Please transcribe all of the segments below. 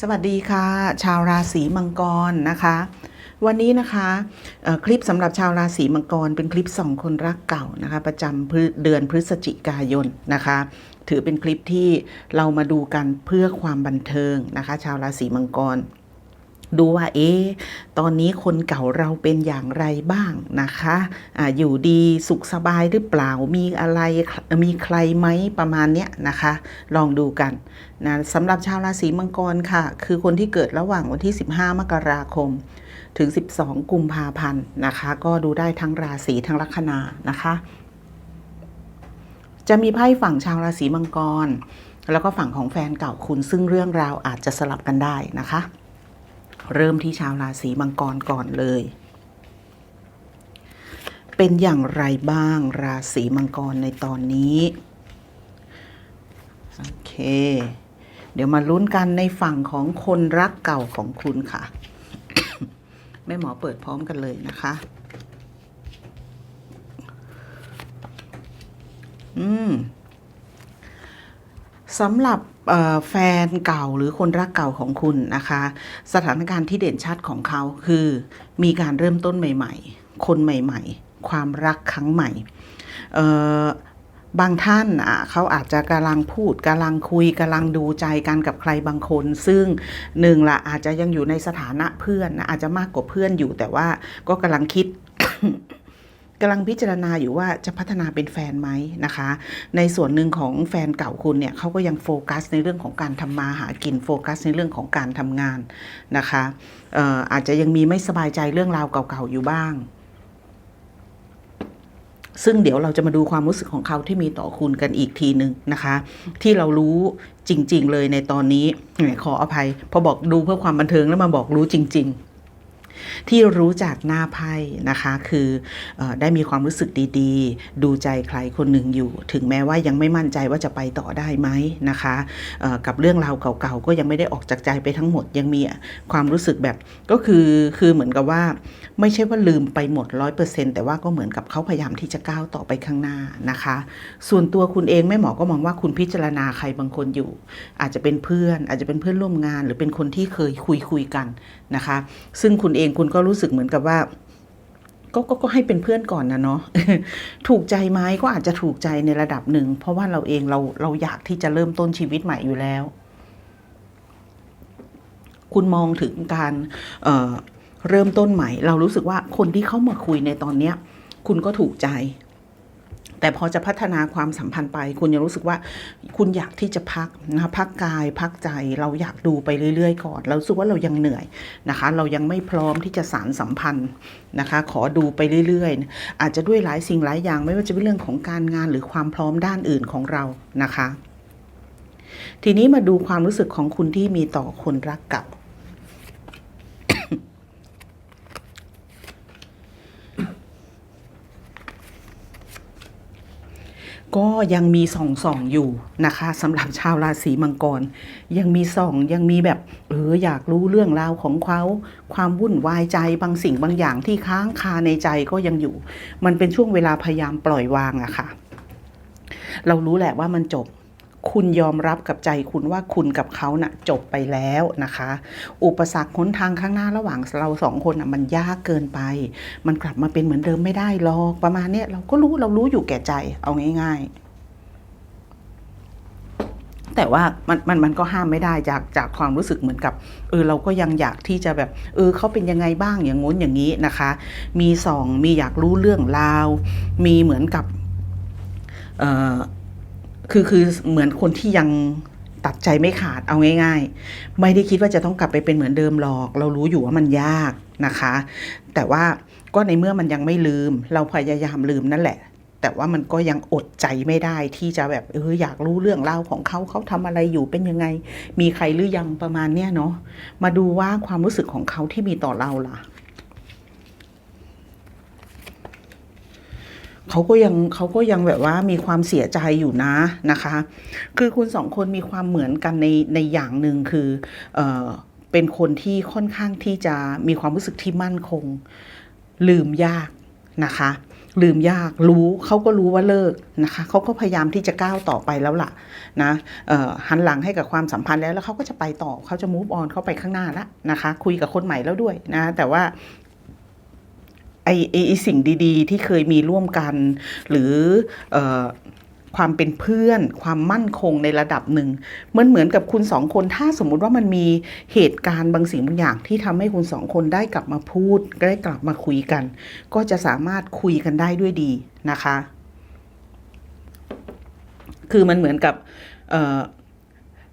สวัสดีค่ะ ชาวราศีมังกรนะคะ วันนี้นะคะคลิปสำหรับชาวราศีมังกร เป็นคลิปสองคนรักเก่านะคะ ประจำเดือนพฤศจิกายนนะคะ ถือเป็นคลิปที่เรามาดูกันเพื่อความบันเทิงนะคะ ชาวราศีมังกร ดูว่าเอ๊ะตอนนี้คนเก่าเราเป็นอย่างไรบ้างนะคะอะอยู่ดีสุขสบายหรือเปล่ามีอะไรมีใครไหมประมาณเนี้ยนะคะ ลองดูกันนะสำหรับชาวราศีมังกรค่ะ คือคนที่เกิดระหว่างวันที่ 15 มกราคม ถึง 12 กุมภาพันธ์นะคะ ก็ดูได้ทั้งราศีทั้งลัคนานะคะ จะมีไพ่ฝั่งชาวราศีมังกรแล้วก็ฝั่งของแฟนเก่าคุณซึ่งเรื่องราวอาจจะสลับกันได้นะคะ เริ่มที่ชาวราศีมังกรก่อนเลย เป็นอย่างไรบ้างราศีมังกรในตอนนี้ โอเค เดี๋ยวมาลุ้นกันในฝั่งของคนรักเก่าของคุณค่ะ แม่หมอเปิดพร้อมกันเลยนะคะ อืมสำหรับ แฟนเก่าหรือคนรักเก่าของคุณนะคะ สถานการณ์ที่เด่นชัดของเขาคือมีการเริ่มต้นใหม่ ๆ คนใหม่ ๆ ความรักครั้งใหม่บางท่านอะเขาอาจจะกำลังพูดกำลังคุยกำลังดูใจกันกับใครบางคน ซึ่งหนึ่งละอาจจะยังอยู่ในสถานะเพื่อนนะอาจจะมากกว่าเพื่อนอยู่แต่ว่าก็กำลังคิด กำลังพิจารณาอยู่ว่าจะพัฒนาเป็นแฟนไหมนะคะ ในส่วนหนึ่งของแฟนเก่าคุณเนี่ยเขาก็ยังโฟกัสในเรื่องของการทำมาหากินโฟกัสในเรื่องของการทำงานนะคะอออาจจะยังมีไม่สบายใจเรื่องราวเก่าๆอยู่บ้างซึ่งเดี๋ยวเราจะมาดูความรู้สึกของเขาที่มีต่อคุณกันอีกทีหนึ่งนะคะ ที่เรารู้จริง ๆ เลยในตอนนี้ขออภัย พอบอกดูเพื่อความบันเทิงแล้วมาบอกรู้จริง ๆ ที่รู้จากหน้าไพ่นะคะ คืออได้มีความรู้สึกดีๆ ดูใจใครคนหนึ่งอยู่ ถึงแม้ว่ายังไม่มั่นใจว่าจะไปต่อได้ไหมนะคะกับเรื่องราวเก่าๆ ก็ยังไม่ได้ออกจากใจไปทั้งหมดยังมีความรู้สึกแบบก็คือคือเหมือนกับว่า ไม่ใช่ว่าลืมไปหมดร้อยเปอร์เซ็นแต่ว่าก็เหมือนกับเขาพยายามที่จะก้าวต่อไปข้างหน้านะคะ ส่วนตัวคุณเองแม่หมอก็มองว่าคุณพิจารณาใครบางคนอยู่ อาจจะเป็นเพื่อน อาจจะเป็นเพื่อนร่วมงาน หรือเป็นคนที่เคยคุยคุยกันนะคะ ซึ่งคุณเององคุณก็รู้สึกเหมือนกับว่าก็ก็ก็ให้เป็นเพื่อนก่อนนะเนาะถูกใจไหมก็อาจจะถูกใจในระดับหนึ่ง เพราะว่าเราเองเราเราอยากที่จะเริ่มต้นชีวิตใหม่อยู่แล้ว คุณมองถึงการเเริ่มต้นใหม่ เรารู้สึกว่าคนที่เข้ามาคุยในตอนเนี้ย คุณก็ถูกใจ แต่พอจะพัฒนาความสัมพันธ์ไป คุณยังรู้สึกว่าคุณอยากที่จะพักนะคะพักกายพักใจเราอยากดูไปเรื่อยๆก่อน เรารู้สึกว่าเรายังเหนื่อยนะคะ เรายังไม่พร้อมที่จะสารสัมพันธ์นะคะ ขอดูไปเรื่อยๆ อาจจะด้วยหลายสิ่งหลายอย่างไม่ว่าจะเป็นเรื่องของการงานหรือความพร้อมด้านอื่นของเรานะคะ ทีนี้มาดูความรู้สึกของคุณที่มีต่อคนรักเก่า ก็ยังมีส่องส่องอยู่นะคะสำหรับชาวราศีมังกร ยังมีส่องยังมีแบบเอออยากรู้เรื่องราวของเขาความวุ่นวายใจบางสิ่งบางอย่างที่ค้างคาในใจก็ยังอยู่ มันเป็นช่วงเวลาพยายามปล่อยวางอะค่ะ เรารู้แหละว่ามันจบ คุณยอมรับกับใจคุณว่าคุณกับเขาน่ะจบไปแล้วนะคะ อุปสรรคหนทางข้างหน้าระหว่างเราสองคนน่ะมันยากเกินไป มันกลับมาเป็นเหมือนเดิมไม่ได้หรอกประมาณเนี้ยเราก็รู้เรารู้อยู่แก่ใจเอาง่าย ๆแต่ว่ามันมันมันก็ห้ามไม่ได้จากจากความรู้สึกเหมือนกับเออเราก็ยังอยากที่จะแบบเออเขาเป็นยังไงบ้างอย่างงู้นอย่างนี้นะคะ มีสองมีอยากรู้เรื่องราว มีเหมือนกับเอ่อ คือคือเหมือนคนที่ยังตัดใจไม่ขาดเอาง่าย ๆ ไม่ได้คิดว่าจะต้องกลับไปเป็นเหมือนเดิมหรอก เรารู้อยู่ว่ามันยากนะคะ แต่ว่าก็ในเมื่อมันยังไม่ลืม เราพยายามลืมนั่นแหละ แต่ว่ามันก็ยังอดใจไม่ได้ที่จะแบบเอออยากรู้เรื่องราวของเขาเขาทำอะไรอยู่เป็นยังไง มีใครหรือยังประมาณเนี้ยเนาะมาดูว่าความรู้สึกของเขาที่มีต่อเราล่ะ เขาก็ยังเขาก็ยังแบบว่ามีความเสียใจอยู่นะนะคะ คือคุณสองคนมีความเหมือนกันในในอย่างหนึ่งคือเออเป็นคนที่ค่อนข้างที่จะมีความรู้สึกที่มั่นคง ลืมยากนะคะ ลืมยากรู้เขาก็รู้ว่าเลิกนะคะเขาก็พยายามที่จะก้าวต่อไปแล้วล่ะนะเอ่อหันหลังให้กับความสัมพันธ์แล้วแล้วเขาก็จะไปต่อเขาจะ move on เข้าไปข้างหน้าแล้วนะคะ คุยกับคนใหม่แล้วด้วยนะแต่ว่า ไอไอสิ่งดีๆ ที่เคยมีร่วมกัน หรืออความเป็นเพื่อน ความมั่นคงในระดับหนึ่งมันเหมือนกับคุณสองคน ถ้าสมมุติว่ามันมีเหตุการณ์บางสิ่งบางอย่างที่ทำให้คุณสองคนได้กลับมาพูดได้กลับมาคุยกัน ก็จะสามารถคุยกันได้ด้วยดีนะคะ คือมันเหมือนกับ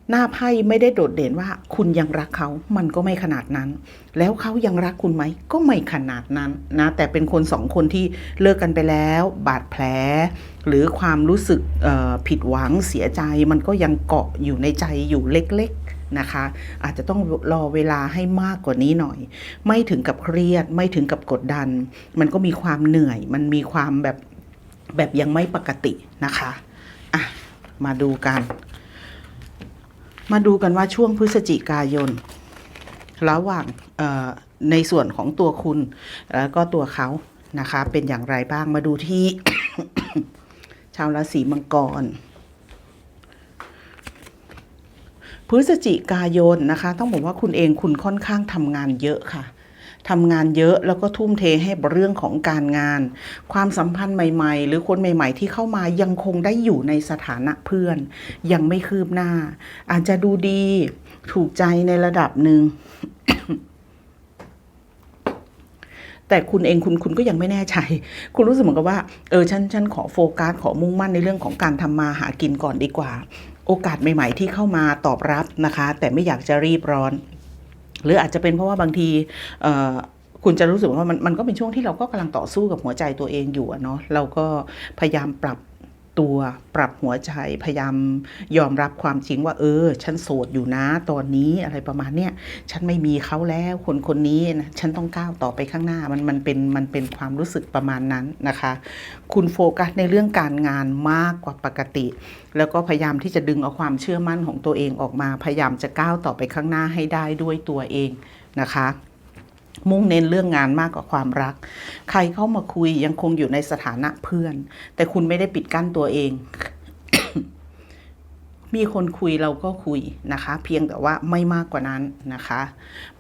หน้าไพ่ไม่ได้โดดเด่นว่าคุณยังรักเขา มันก็ไม่ขนาดนั้น แล้วเขายังรักคุณไหม ก็ไม่ขนาดนั้นนะ แต่เป็นคนสองคนที่เลิกกันไปแล้ว บาดแผล หรือความรู้สึกผิดหวังเสียใจ มันก็ยังเกาะอยู่ในใจอยู่เล็กๆนะคะ อาจจะต้องรอเวลาให้มากกว่านี้หน่อย ไม่ถึงกับเครียด ไม่ถึงกับกดดัน มันก็มีความเหนื่อย มันมีความแบบแบบยังไม่ปกตินะคะ อะ มาดูกัน มาดูกันว่าช่วงพฤศจิกายน ระหว่างในส่วนของตัวคุณ แล้วก็ตัวเขานะคะ เป็นอย่างไรบ้างมาดูที่ ชาวราศีมังกรพฤศจิกายนนะคะ ต้องบอกว่าคุณเองคุณค่อนข้างทำงานเยอะค่ะ ทำงานเยอะแล้วก็ทุ่มเทให้เรื่องของการงาน ความสัมพันธ์ใหม่ๆ หรือคนใหม่ ๆ ที่เข้ามายังคงได้อยู่ในสถานะเพื่อน ยังไม่คืบหน้า อาจจะดูดีถูกใจในระดับหนึ่งแต่คุณเองคุณคุณก็ยังไม่แน่ใจ คุณรู้สึกเหมือนกับว่า เออฉันฉันขอโฟกัสขอมุ่งมั่นในเรื่องของการทำมาหากินก่อนดีกว่า โอกาสใหม่ ๆ ที่เข้ามาตอบรับนะคะ แต่ไม่อยากจะรีบร้อน หรืออาจจะเป็นเพราะว่าบางทีคุณจะรู้สึกว่ามันมันก็เป็นช่วงที่เราก็กำลังต่อสู้กับหัวใจตัวเองอยู่เนาะเราก็พยายามปรับ ตัวปรับหัวใจพยายามยอมรับความจริงว่า เออ ฉันโสดอยู่นะตอนนี้อะไรประมาณเนี้ยฉันไม่มีเขาแล้วคนคนนี้นะฉันต้องก้าวต่อไปข้างหน้ามันมันเป็นมันเป็นความรู้สึกประมาณนั้นนะคะ คุณโฟกัสในเรื่องการงานมากกว่าปกติ แล้วก็พยายามที่จะดึงเอาความเชื่อมั่นของตัวเองออกมา พยายามจะก้าวต่อไปข้างหน้าให้ได้ด้วยตัวเองนะคะ มุ่งเน้นเรื่องงานมากกว่าความรัก ใครเข้ามาคุยยังคงอยู่ในสถานะเพื่อน แต่คุณไม่ได้ปิดกั้นตัวเอง มีคนคุยเราก็คุยนะคะ เพียงแต่ว่าไม่มากกว่านั้นนะคะ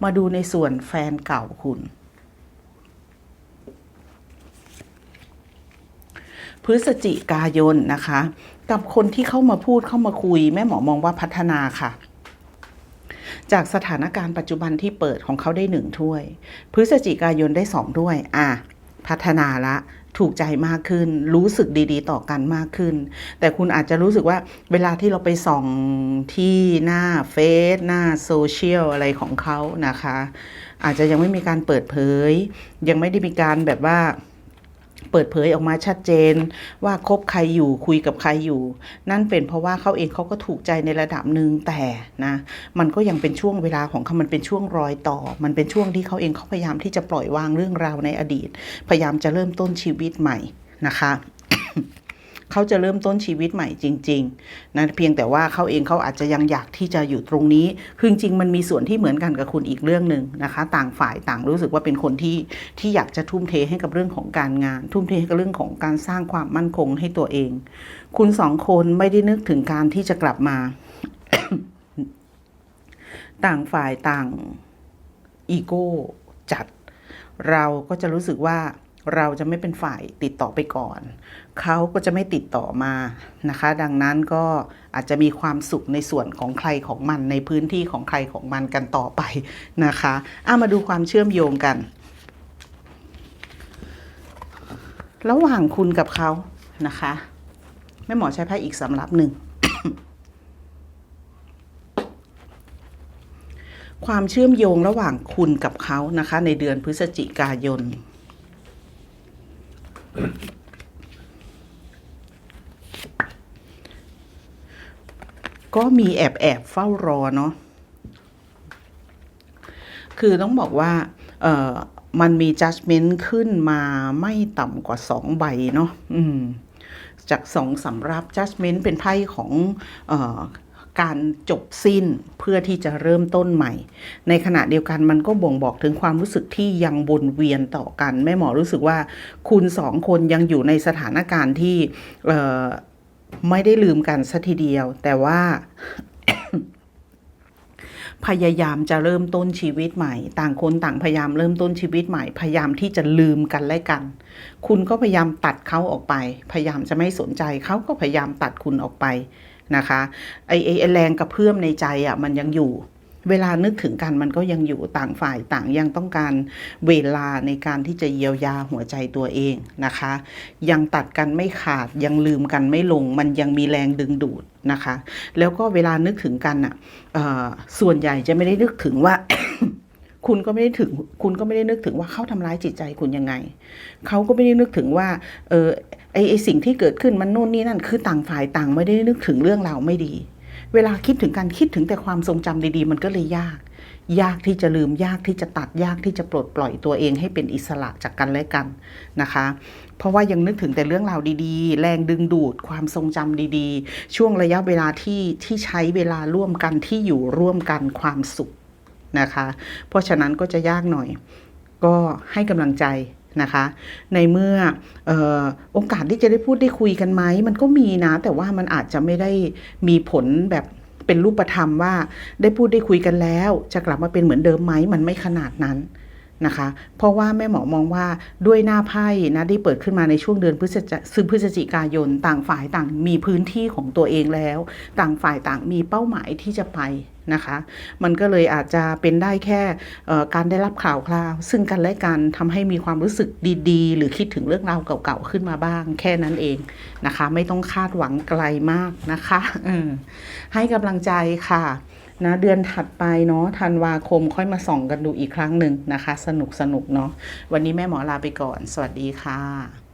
มาดูในส่วนแฟนเก่าคุณพฤศจิกายนนะคะ กับคนที่เข้ามาพูดเข้ามาคุย แม่หมอมองว่าพัฒนาค่ะ จากสถานการณ์ปัจจุบันที่เปิดของเขาได้หนึ่งถ้วย พฤศจิกายนได้สองถ้วย อะ พัฒนาละถูกใจมากขึ้น รู้สึกดีๆ ต่อกันมากขึ้น แต่คุณอาจจะรู้สึกว่าเวลาที่เราไปส่องที่หน้าเฟซหน้าโซเชียลอะไรของเขานะคะ อาจจะยังไม่มีการเปิดเผย ยังไม่ได้มีการแบบว่า เปิดเผยออกมาชัดเจนว่าคบใครอยู่คุยกับใครอยู่ นั่นเป็นเพราะว่าเขาเองเขาก็ถูกใจในระดับหนึ่งแต่นะมันก็ยังเป็นช่วงเวลาของเขามันเป็นช่วงรอยต่อ มันเป็นช่วงที่เขาเองเขาพยายามที่จะปล่อยวางเรื่องราวในอดีต พยายามจะเริ่มต้นชีวิตใหม่นะคะ เขาจะเริ่มต้นชีวิตใหม่จริงๆนะเพียงแต่ว่าเขาเองเขาอาจจะยังอยากที่จะอยู่ตรงนี้คือจริงมันมีส่วนที่เหมือนกันกับคุณอีกเรื่องหนึ่งนะคะ ต่างฝ่ายต่างรู้สึกว่าเป็นคนที่ที่อยากจะทุ่มเทให้กับเรื่องของการงาน ทุ่มเทให้กับเรื่องของการสร้างความมั่นคงให้ตัวเอง คุณสองคนไม่ได้นึกถึงการที่จะกลับมา ต่างฝ่ายต่างอีโก้จัด เราก็จะรู้สึกว่าเราจะไม่เป็นฝ่ายติดต่อไปก่อน เขาก็จะไม่ติดต่อมานะคะ ดังนั้นก็อาจจะมีความสุขในส่วนของใครของมันในพื้นที่ของใครของมันกันต่อไปนะคะอะมาดูความเชื่อมโยงกัน ระหว่างคุณกับเขานะคะแม่หมอใช้ไพ่อีกสำรับหนึ่งความเชื่อมโยงระหว่างคุณกับเขานะคะ ในเดือนพฤศจิกายน ก็มีแอบแอบเฝ้ารอเนาะคือต้องบอกว่าเออมันมี judgment ขึ้นมาไม่ต่ำกว่าสองใบเนาะจากสองสำรับ judgment เป็นไพ่ของเออการจบสิ้นเพื่อที่จะเริ่มต้นใหม่ ในขณะเดียวกันมันก็บ่งบอกถึงความรู้สึกที่ยังวนเวียนต่อกันแม่หมอรู้สึกว่าคุณสองคนยังอยู่ในสถานการณ์ที่ ไม่ได้ลืมกันสัทีเดียว แต่ว่า พยายามจะเริ่มต้นชีวิตใหม่ ต่างคนต่างพยายามเริ่มต้นชีวิตใหม่ พยายามที่จะลืมกันและกัน คุณก็พยายามตัดเขาออกไป พยายามจะไม่สนใจเขาก็พยายามตัดคุณออกไปนะคะไอ้ไอ้แรงกระเพื่อมในใจอะมันยังอยู่ เวลานึกถึงกันมันก็ยังอยู่ต่างฝ่ายต่างยังต้องการเวลาในการที่จะเยียวยาหัวใจตัวเองนะคะ ยังตัดกันไม่ขาดยังลืมกันไม่ลง มันยังมีแรงดึงดูดนะคะ แล้วก็เวลานึกถึงกันอะเอ่อส่วนใหญ่จะไม่ได้นึกถึงว่าคุณก็ไม่ได้ถึงคุณก็ไม่ได้นึกถึงว่าเขาทำร้ายจิตใจคุณยังไง เขาก็ไม่ได้นึกถึงว่าเออไอไอสิ่งที่เกิดขึ้นมันโน่นนี่นั่นคือต่างฝ่ายต่างไม่ได้นึกถึงเรื่องราวไม่ดี เวลาคิดถึงการคิดถึงแต่ความทรงจำดีๆ มันก็เลยยาก ยากที่จะลืมยากที่จะตัดยากที่จะปลดปล่อยตัวเองให้เป็นอิสระจากกันและกันนะคะ เพราะว่ายังนึกถึงแต่เรื่องราวดีๆ แรงดึงดูดความทรงจำดีๆ ช่วงระยะเวลาที่ที่ใช้เวลาร่วมกันที่อยู่ร่วมกันความสุขนะคะ เพราะฉะนั้นก็จะยากหน่อย ก็ให้กำลังใจ นะคะ ในเมื่อออโอกาสที่จะได้พูดได้คุยกันไหมมันก็มีนะ แต่ว่ามันอาจจะไม่ได้มีผลแบบเป็นรูปธรรมว่าได้พูดได้คุยกันแล้ว จะกลับมาเป็นเหมือนเดิมไหมมันไม่ขนาดนั้นนะคะ เพราะว่าแม่หมอมองว่าด้วยหน้าไพ่นะที่เปิดขึ้นมาในช่วงเดือนพฤศจิซึ่งพฤศจิกายน ต่างฝ่ายต่างมีพื้นที่ของตัวเองแล้ว ต่างฝ่ายต่างมีเป้าหมายที่จะไป นะคะ มันก็เลยอาจจะเป็นได้แค่การได้รับข่าวคราว ซึ่งกันและกันทำให้มีความรู้สึกดีๆ หรือคิดถึงเรื่องราวเก่าๆขึ้นมาบ้าง แค่นั้นเองนะคะ ไม่ต้องคาดหวังไกลมากนะคะให้กำลังใจค่ะนะเดือนถัดไปเนาะธันวาคมค่อยมาส่องกันดูอีกครั้งหนึ่งนะคะ สนุกสนุกเนาะวันนี้แม่หมอลาไปก่อน สวัสดีค่ะ